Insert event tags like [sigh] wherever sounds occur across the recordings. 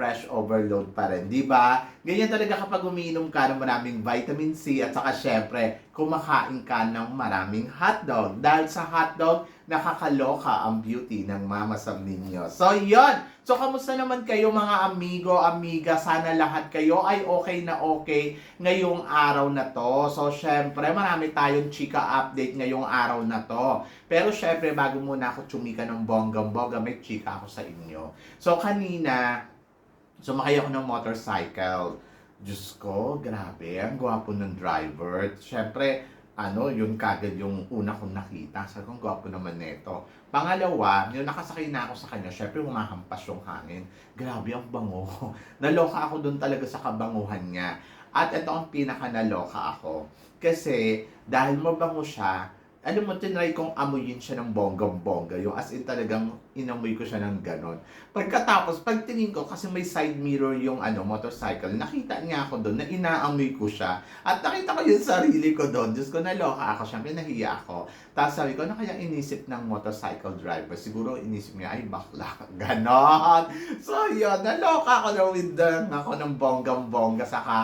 fresh overload pa rin, di ba? Ganyan talaga kapag umiinom ka ng maraming vitamin C at saka syempre, kumakain ka ng maraming hotdog. Dahil sa hotdog, nakakaloka ang beauty ng mama sam ninyo. So, yon So, kamusta naman kayo mga amigo, amiga? Sana lahat kayo ay okay na okay ngayong araw na to. So, syempre, marami tayong chika update ngayong araw na to. Pero syempre, bago muna ako chumika ng bonggang-bongga, may chika ako sa inyo. So, kanina, sumakay ako ng motorcycle. Diyos ko, grabe, ang gwapo ng driver. Siyempre, ano, yun kagad yung una kong nakita. Sabi ko, gwapo naman neto. Pangalawa, yung nakasakay na ako sa kanya, syempre humahampas yung hangin. Grabe, ang bango. [laughs] Naloka ako doon talaga sa kabanguhan niya. At ito ang pinaka naloka ako. Kasi, dahil mabango siya, alam mo, tinry kong amuyin siya ng bonggang-bongga. Yung as in talagang inamoy ko siya ng ganon. Pagkatapos, pagtingin ko, kasi may side mirror yung ano, motorcycle, nakita niya ako doon na inaamoy ko siya. At nakita ko yung sarili ko doon. Diyos ko, naloka ako. Siyempre, nahiya ako. Tapos sabi ko, ano kaya inisip ng motorcycle driver? Siguro inisip niya, ay bakla. [laughs] Ganon. So, yun, naloka ako na with the, ako ng bonggang-bongga sa, ka,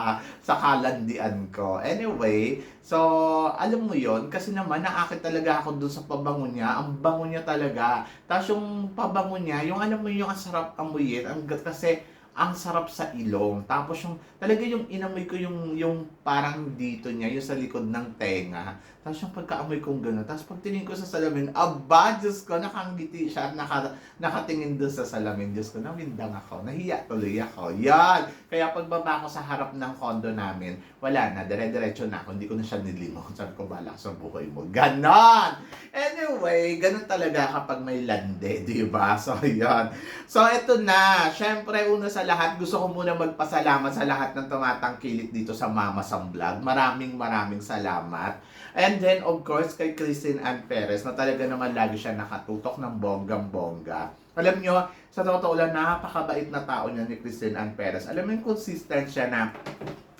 sa kalandian ko. Anyway, so, alam mo yon kasi naman, naakit talaga ako doon sa pabango niya. Ang bango niya talaga. Tapos yung pabango niya, yung alam mo yung ang sarap amuyin, ang kasi ang sarap sa ilong. Tapos yung talaga yung inamoy ko yung yung parang dito niya, yung sa likod ng tenga. Tapos yung pagkaamoy kong gano'n. Tapos pagtingin ko sa salamin, aba, Diyos ko, nakangiti siya at naka, nakatingin doon sa salamin. Diyos ko, nawindang ako. Nahiya tuloy ako. Yan! Kaya pagbaba ko sa harap ng kondo namin, wala na, dire-diretso na ako. Hindi ko na siya nilingon. Sabi ko, bala sa buhay mo. Ganon! Anyway, ganun talaga kapag may lande, di ba? [laughs] So, yan. So, eto na. Siyempre, una sa lahat, gusto ko muna magpasalamat sa lahat ng tumatangkilik dito sa Mama Sam Vlog. Maraming maraming salamat. And then, of course, kay Christine Ann Perez na talaga naman lagi siya nakatutok ng bonggang-bongga. Alam nyo, sa totoo lang, napakabait na tao niya ni Christine Ann Perez. Alam mo yung consistent siya na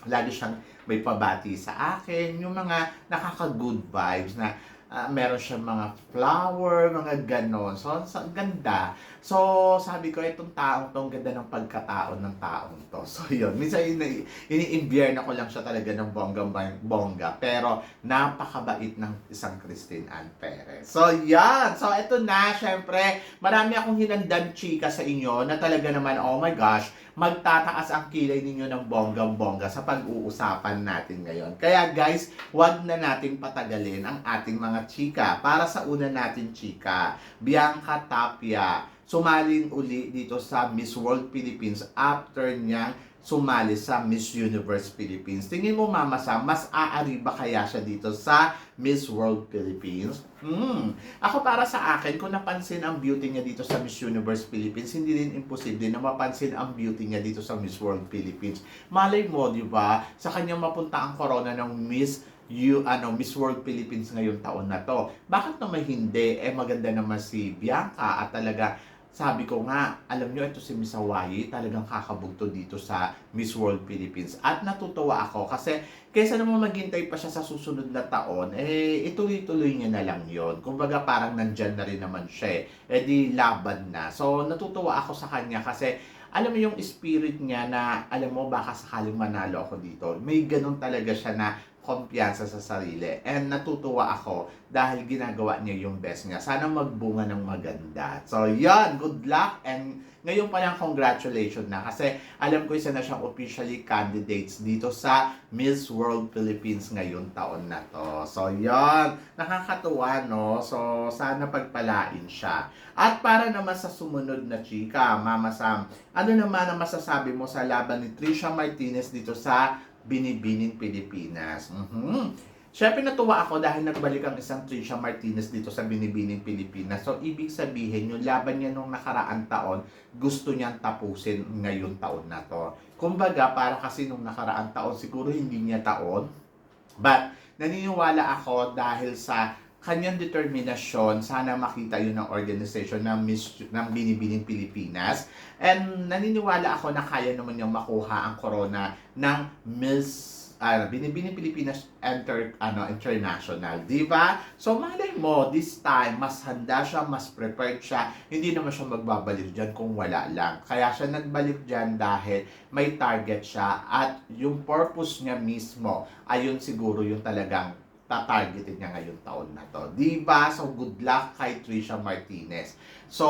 lagi siyang may pabati sa akin, yung mga nakaka-good vibes na ah, meron siyang mga flower, mga ganon. So, sa ganda. So, sabi ko, itong taong to, ganda ng pagkatao ng taong to. [laughs] So, yun. Minsan, ini- ini-imbierna ko lang siya talaga ng bongga-bongga. Pero, napakabait ng isang Christine Ann Perez. So, yan. So, ito na, syempre, marami akong hinandan chika sa inyo na talaga naman, oh my gosh, magtataas ang kilay ninyo ng bonggang-bongga sa pag-uusapan natin ngayon. Kaya guys, wag na nating patagalin ang ating mga chika. Para sa una natin chika, Bianca Tapia, sumalin uli dito sa Miss World Philippines after niyang sumali sa Miss Universe Philippines. Tingin mo, Mama Sam, mas aari ba kaya siya dito sa Miss World Philippines? Hmm. Ako para sa akin, kung napansin ang beauty niya dito sa Miss Universe Philippines, hindi rin imposible na mapansin ang beauty niya dito sa Miss World Philippines. Malay mo, di ba, sa kanyang mapunta ang corona ng Miss you ano Miss World Philippines ngayong taon na to. Bakit naman hindi? Eh maganda naman si Bianca at talaga sabi ko nga, alam nyo, ito si Miss Hawaii, talagang kakabugto dito sa Miss World Philippines. At natutuwa ako kasi kaysa naman maghintay pa siya sa susunod na taon, eh, ituloy-tuloy niya na lang yon Kumbaga parang nandyan na rin naman siya eh. Eh di laban na. So natutuwa ako sa kanya kasi alam mo yung spirit niya na, alam mo, baka sakaling manalo ako dito. May ganun talaga siya na kumpiyansa sa sarili. And natutuwa ako dahil ginagawa niya yung best niya. Sana magbunga ng maganda. So, yan. Good luck. And ngayon pa lang congratulations na. Kasi alam ko isa na siyang officially candidates dito sa Miss World Philippines ngayon taon na to. So, yan. Nakakatuwa, no? So, sana pagpalain siya. At para naman sa sumunod na chika, Mama Sam, ano naman ang masasabi mo sa laban ni Trisha Martinez dito sa Binibining Pilipinas. Mhm. Siyempre natuwa ako dahil nagbalik ang isang Trisha Martinez dito sa Binibining Pilipinas. So, ibig sabihin, yung laban niya nung nakaraang taon, gusto niyang tapusin ngayon taon na to. Kumbaga, para kasi nung nakaraang taon, siguro hindi niya taon. But, naniniwala ako dahil sa kanyang determinasyon, sana makita yun ng organization ng, Miss, ng Binibining Pilipinas. And naniniwala ako na kaya naman niyang makuha ang corona ng Miss ah, Binibining Pilipinas enter ano international, 'di ba? So malay mo this time mas handa siya, mas prepared siya. Hindi naman siya magbabalik diyan kung wala lang. Kaya siya nagbalik diyan dahil may target siya at yung purpose niya mismo ayun siguro yung talagang tatargetin niya ngayong taon na to. 'Di ba? So good luck kay Trisha Martinez. So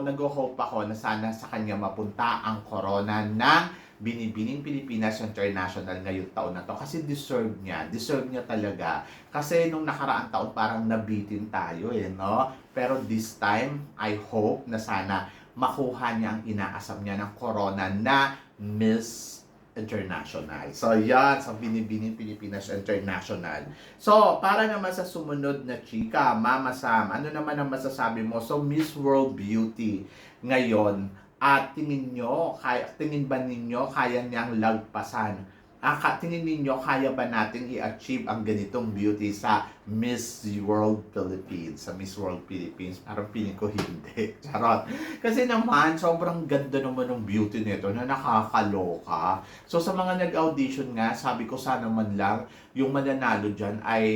nag-hope ako na sana sa kanya mapunta ang corona ng Binibining Pilipinas International ngayong taon na to kasi deserve niya. Deserve niya talaga. Kasi nung nakaraang taon parang nabitin tayo eh, no? Pero this time, I hope na sana makuha niya ang inaasam niya ng corona na Miss International. So, yan, sa Binibining Pilipinas International. So, para naman sa sumunod na chika, Mama Sam, ano naman ang masasabi mo? So, Miss World Beauty ngayon, at tingin nyo, kaya, tingin ba ninyo kaya niyang lagpasan? Ka- tingin ninyo kaya ba nating i-achieve ang ganitong beauty sa Miss World Philippines, sa Miss World Philippines? Parang feeling ko hindi. [laughs] Charot. Kasi naman, sobrang ganda naman ng beauty nito na nakakaloka. So sa mga nag-audition nga, sabi ko sana man lang, yung mananalo dyan ay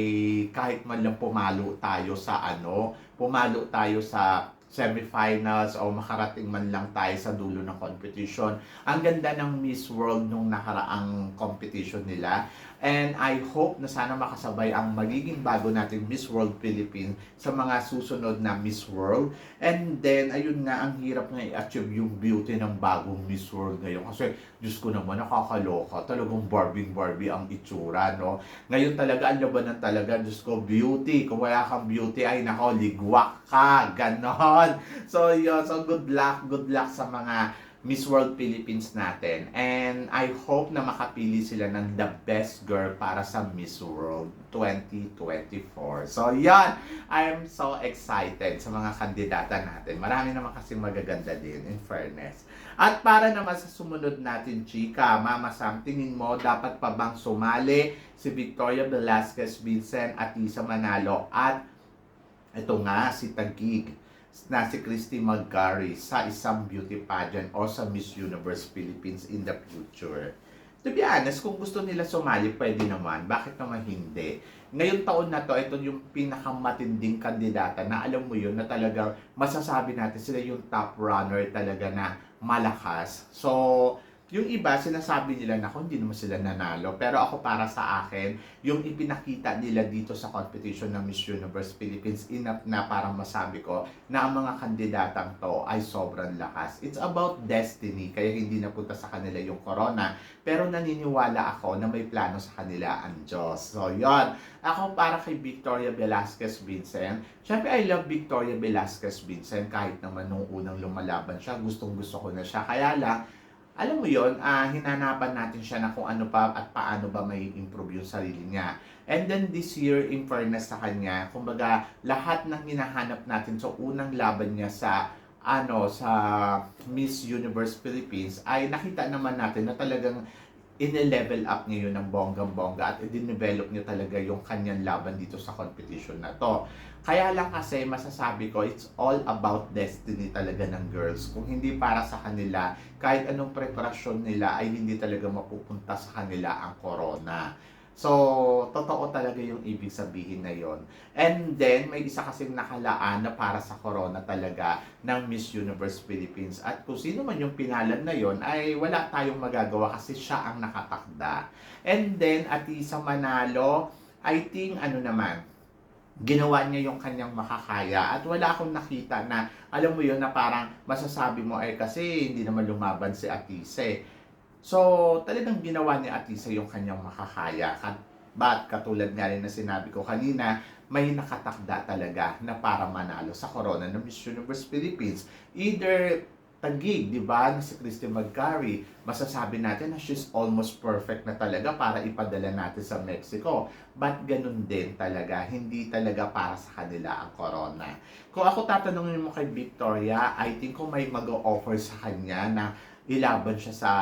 kahit man lang pumalo tayo sa ano, pumalo tayo sa semifinals o makarating man lang tayo sa dulo ng competition. Ang ganda ng Miss World nung nakaraang competition nila. And I hope na sana makasabay ang magiging bago nating Miss World Philippines sa mga susunod na Miss World. And then, ayun nga, ang hirap na i-achieve yung beauty ng bagong Miss World ngayon. Kasi, Diyos ko naman, nakakaloka. Talagang Barbie-Barbie ang itsura, no? Ngayon talaga, ang labanan talaga, Diyos ko, beauty. Kung wala kang beauty, ay nako, ligwak ka. Ganon. So, yun. So, good luck. Good luck sa mga Miss World Philippines natin. And I hope na makapili sila ng the best girl para sa Miss World 2024. So, yan. I'm so excited sa mga kandidata natin. Marami naman kasi magaganda din, in fairness. At para naman sa sumunod natin, chika, Mama Sam, tingin mo, dapat pa bang sumali si Victoria Velasquez Vincent at Lisa Manalo at ito nga, si Tagig na si Christy Magcari sa isang beauty pageant o sa Miss Universe Philippines in the future. To be honest, kung gusto nila sumali, pwede naman. Bakit naman hindi? Ngayong taon na to, ito yung pinakamatinding kandidata na alam mo yun, na talagang masasabi natin sila yung top runner talaga na malakas. So, yung iba, sinasabi nila na kung hindi naman sila nanalo. Pero ako para sa akin, yung ipinakita nila dito sa competition ng Miss Universe Philippines, enough na parang masabi ko na ang mga kandidatang to ay sobrang lakas. It's about destiny, kaya hindi napunta sa kanila yung corona. Pero naniniwala ako na may plano sa kanila ang Diyos. So, yon Ako para kay Victoria Velasquez Vincent, syempre I love Victoria Velasquez Vincent kahit naman nung unang lumalaban siya, gustong gusto ko na siya. Kaya lang, alam mo yon ah hinanapan natin siya na kung ano pa at paano ba may improve yung sarili niya. And then this year, in fairness sa kanya, kumbaga lahat ng hinahanap natin sa unang laban niya sa ano sa Miss Universe Philippines ay nakita naman natin na talagang in-level up niya yun ng bonggang-bongga at i-develop niya talaga yung kanyang laban dito sa competition na to. Kaya lang kasi masasabi ko, it's all about destiny talaga ng girls. Kung hindi para sa kanila, kahit anong preparasyon nila ay hindi talaga mapupunta sa kanila ang corona. So, totoo talaga yung ibig sabihin na yon. And then, may isa kasing nakalaan na para sa corona talaga ng Miss Universe Philippines. At kung sino man yung pinalad na yon ay wala tayong magagawa kasi siya ang nakatakda. And then, at isa manalo, I think, ano naman, ginawa niya yung kanyang makakaya at wala akong nakita na alam mo yun na parang masasabi mo ay kasi hindi naman lumaban si Atise. So, talagang ginawa ni Atisa yung kanyang makakaya. But, katulad nga rin na sinabi ko kanina, may nakatakda talaga na para manalo sa corona ng Miss Universe Philippines. Either tagig, di ba, na si Christy McCarry. Masasabi natin na she's almost perfect na talaga para ipadala natin sa Mexico. But ganun din talaga, hindi talaga para sa kanila ang corona. Kung ako tatanungin mo kay Victoria, I think kung may mag-offer sa kanya na ilaban siya sa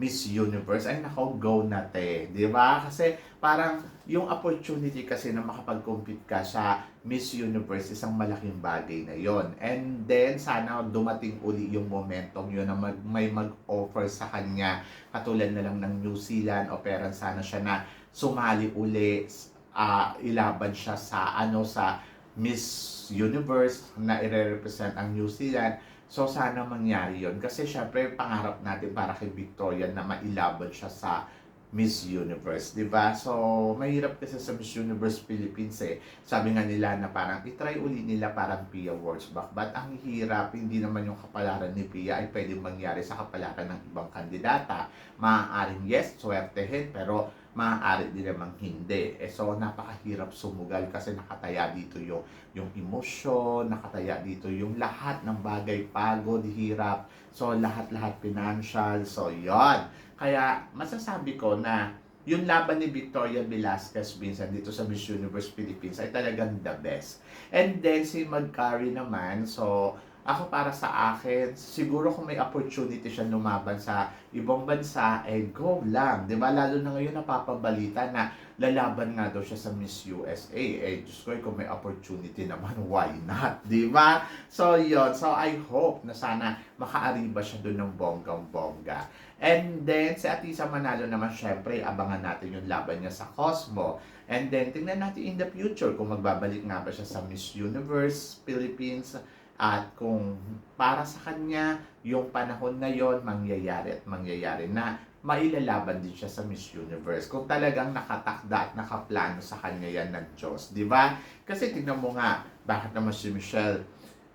Miss Universe, ay nako, go na te. Di ba? Kasi parang yung opportunity kasi na makapag-compete ka sa Miss Universe, isang malaking bagay na yon. And then, sana dumating uli yung momentum yun na mag, may mag-offer sa kanya. Katulad na lang ng New Zealand, o pero sana siya na sumali uli, ah, ilaban siya sa ano sa Miss Universe na ire-represent ang New Zealand. So sana mangyari yon kasi syempre pangarap natin para kay Victoria na mailaban siya sa Miss Universe, 'di ba? So mahirap kasi sa Miss Universe Philippines eh. Sabi nga nila na parang i-try uli nila parang Pia Wurzbach. But ang hirap, hindi naman yung kapalaran ni Pia ay pwedeng mangyari sa kapalaran ng ibang kandidata. Maaaring yes, swertehin, pero maaari din namang hindi. Eh, so, napakahirap sumugal kasi nakataya dito yung, yung emosyon, nakataya dito yung lahat ng bagay, pagod, hirap. So, lahat-lahat financial. So, yon Kaya, masasabi ko na yung laban ni Victoria Velasquez Vincent dito sa Miss Universe Philippines ay talagang the best. And then, si Magkari naman, so, ako para sa akin, siguro kung may opportunity siya lumaban sa ibang bansa, eh go lang. 'Di ba Lalo na ngayon napapabalita na lalaban nga daw siya sa Miss USA. Eh, Diyos ko, kung may opportunity naman, why not? 'Di ba So, yon So, I hope na sana makaariba siya doon ng bonggang-bongga. And then, si Atisa Manalo naman, syempre, abangan natin yung laban niya sa Cosmo. And then, tingnan natin in the future kung magbabalik nga ba siya sa Miss Universe Philippines at kung para sa kanya, yung panahon na yon mangyayari at mangyayari na mailalaban din siya sa Miss Universe. Kung talagang nakatakda at nakaplano sa kanya yan ng Diyos. Di ba? Kasi tingnan mo nga, bakit naman si Michelle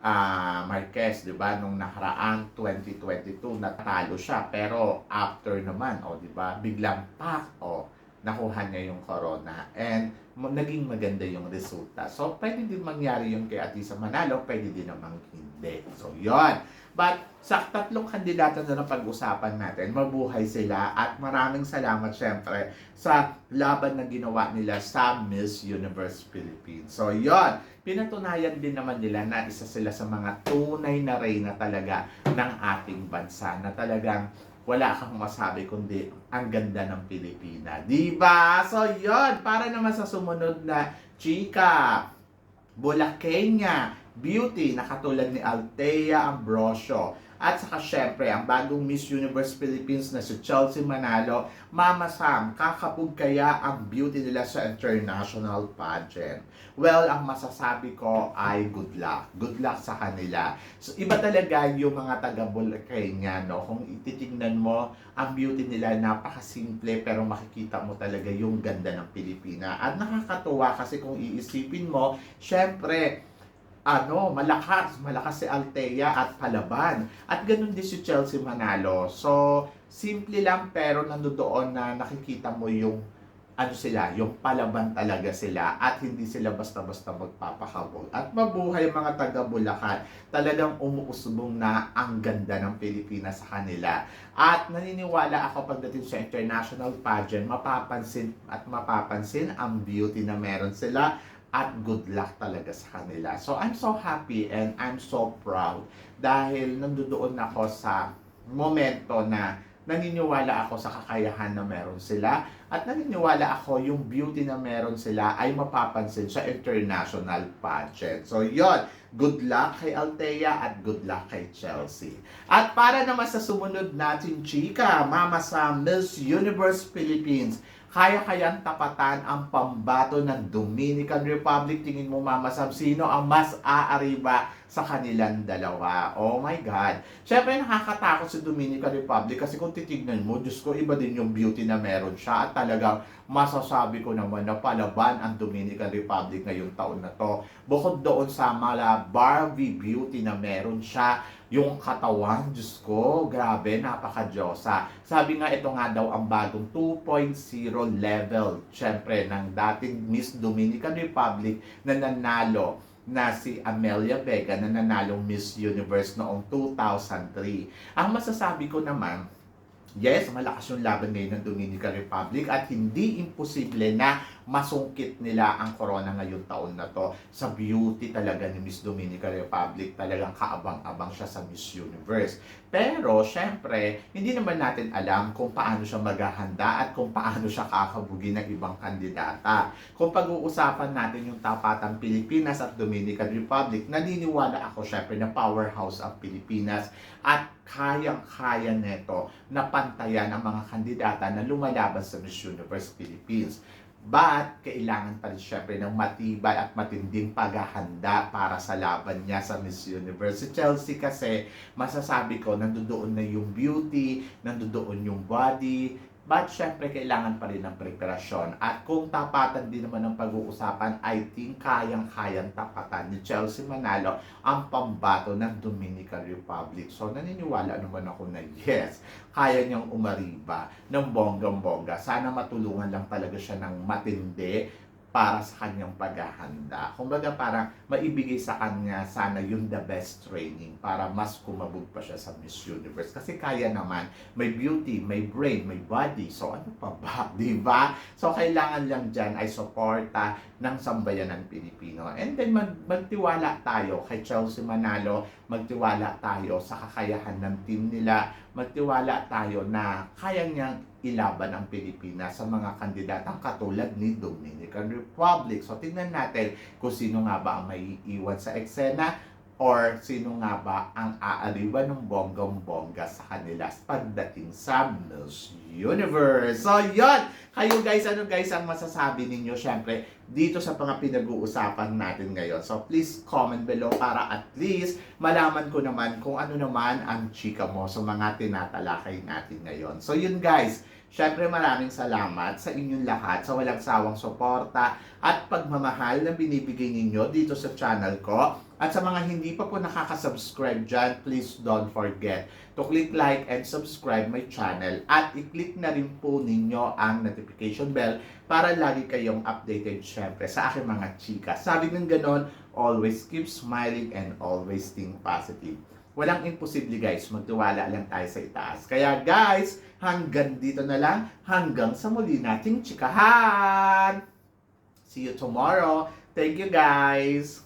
ah Marquez, di ba, nung nakaraan 2022, natalo siya. Pero after naman, o di ba, biglang pak, o nakuha niya yung corona. And naging maganda yung resulta. So, pwede din mangyari yung kay Atisa Manalo, pwede din namang hindi. So, yon But, sa tatlong kandidato na napag-usapan natin, mabuhay sila at maraming salamat syempre sa laban na ginawa nila sa Miss Universe Philippines. So, yon Pinatunayan din naman nila na isa sila sa mga tunay na reyna talaga ng ating bansa na talagang wala kang masabi kundi ang ganda ng Pilipina. Di ba? So, yon Para naman sa sumunod na chika, Bulakenya, Beauty na katulad ni Althea Ambrosio. At saka syempre, ang bagong Miss Universe Philippines na si Chelsea Manalo, Mama Sam, kakapug kaya ang beauty nila sa international pageant? Well, ang masasabi ko ay good luck. Good luck sa kanila. So, iba talaga yung mga taga Bulacania, no? Kung ititignan mo, ang beauty nila napakasimple pero makikita mo talaga yung ganda ng Pilipina. At nakakatuwa kasi kung iisipin mo, syempre, ano, malakas, malakas si Althea at Palaban. At ganun din si Chelsea Manalo. So, simple lang pero nandoon na nakikita mo yung ano sila, yung palaban talaga sila at hindi sila basta-basta magpapakabog. At mabuhay mga taga Bulacan, talagang umuusbong na ang ganda ng Pilipinas sa kanila. At naniniwala ako pagdating sa international pageant, mapapansin at mapapansin ang beauty na meron sila at good luck talaga sa kanila. So I'm so happy and I'm so proud dahil nandoon ako sa momento na naniniwala ako sa kakayahan na meron sila at naniniwala ako yung beauty na meron sila ay mapapansin sa international pageant. So yon good luck kay Althea at good luck kay Chelsea. At para naman sa sumunod natin chika, mama sa Miss Universe Philippines, kaya-kayang tapatan ang pambato ng Dominican Republic. Tingin mo, Mama Sam, sino ang mas aariba sa kanilang dalawa? Oh my God. Siyempre, nakakatakot si Dominican Republic kasi kung titignan mo, Diyos ko, iba din yung beauty na meron siya at talagang masasabi ko naman na palaban ang Dominican Republic ngayong taon na to. Bukod doon sa mala Barbie beauty na meron siya, yung katawan, Diyos ko, grabe, napaka-Diyosa. Sabi nga, ito nga daw ang bagong 2.0 level, syempre, ng dating Miss Dominican Republic na nanalo na si Amelia Vega na nanalong Miss Universe noong 2003. Ang masasabi ko naman, yes, malakas yung laban ngayon ng Dominican Republic at hindi imposible na masungkit nila ang corona ngayong taon na to. Sa beauty talaga ni Miss Dominican Republic, talagang kaabang-abang siya sa Miss Universe. Pero, syempre, hindi naman natin alam kung paano siya maghahanda at kung paano siya kakabugi ng ibang kandidata. Kung pag-uusapan natin yung tapatan Pilipinas at Dominican Republic, naniniwala ako syempre na powerhouse ang Pilipinas at kayang-kaya neto na pantayan ang mga kandidata na lumalaban sa Miss Universe Philippines. But, kailangan pa rin syempre ng matibay at matinding paghahanda para sa laban niya sa Miss Universe. Si Chelsea kasi, masasabi ko, nandoon na yung beauty, nandoon yung body, But syempre, kailangan pa rin ng preparasyon. At kung tapatan din naman ng pag-uusapan, I think kayang-kayang tapatan ni Chelsea Manalo ang pambato ng Dominican Republic. So, naniniwala naman ako na yes, kaya niyang umariba ng bonggang-bongga. Sana matulungan lang talaga siya ng matindi para sa kanyang paghahanda. Kumbaga parang maibigay sa kanya sana yung the best training para mas kumabog pa siya sa Miss Universe. Kasi kaya naman, may beauty, may brain, may body. So ano pa ba? [laughs] Di ba? So kailangan lang dyan ay suporta ng sambayan ng Pilipino. And then mag magtiwala tayo kay Chelsea Manalo, magtiwala tayo sa kakayahan ng team nila, magtiwala tayo na kaya niyang ilaban ang Pilipinas sa mga kandidatang katulad ni Dominican Republic. So tingnan natin kung sino nga ba ang may iwan sa eksena or sino nga ba ang aaliwan ng bonggang-bongga sa kanila pagdating sa Miss Universe. So, yon Kayo guys, ano guys ang masasabi ninyo? Siyempre, dito sa mga pinag-uusapan natin ngayon. So, please comment below para at least malaman ko naman kung ano naman ang chika mo sa mga tinatalakay natin ngayon. So, yun guys. Siyempre maraming salamat sa inyong lahat sa walang sawang suporta at pagmamahal na binibigay ninyo dito sa channel ko. At sa mga hindi pa po nakaka-subscribe dyan, please don't forget to click like and subscribe my channel at i-click na rin po ninyo ang notification bell para lagi kayong updated syempre sa aking mga chika. Sabi ng ganon, always keep smiling and always think positive. Walang imposible guys, magtiwala lang tayo sa itaas. Kaya guys, hanggang dito na lang, hanggang sa muli nating chikahan! See you tomorrow. Thank you guys!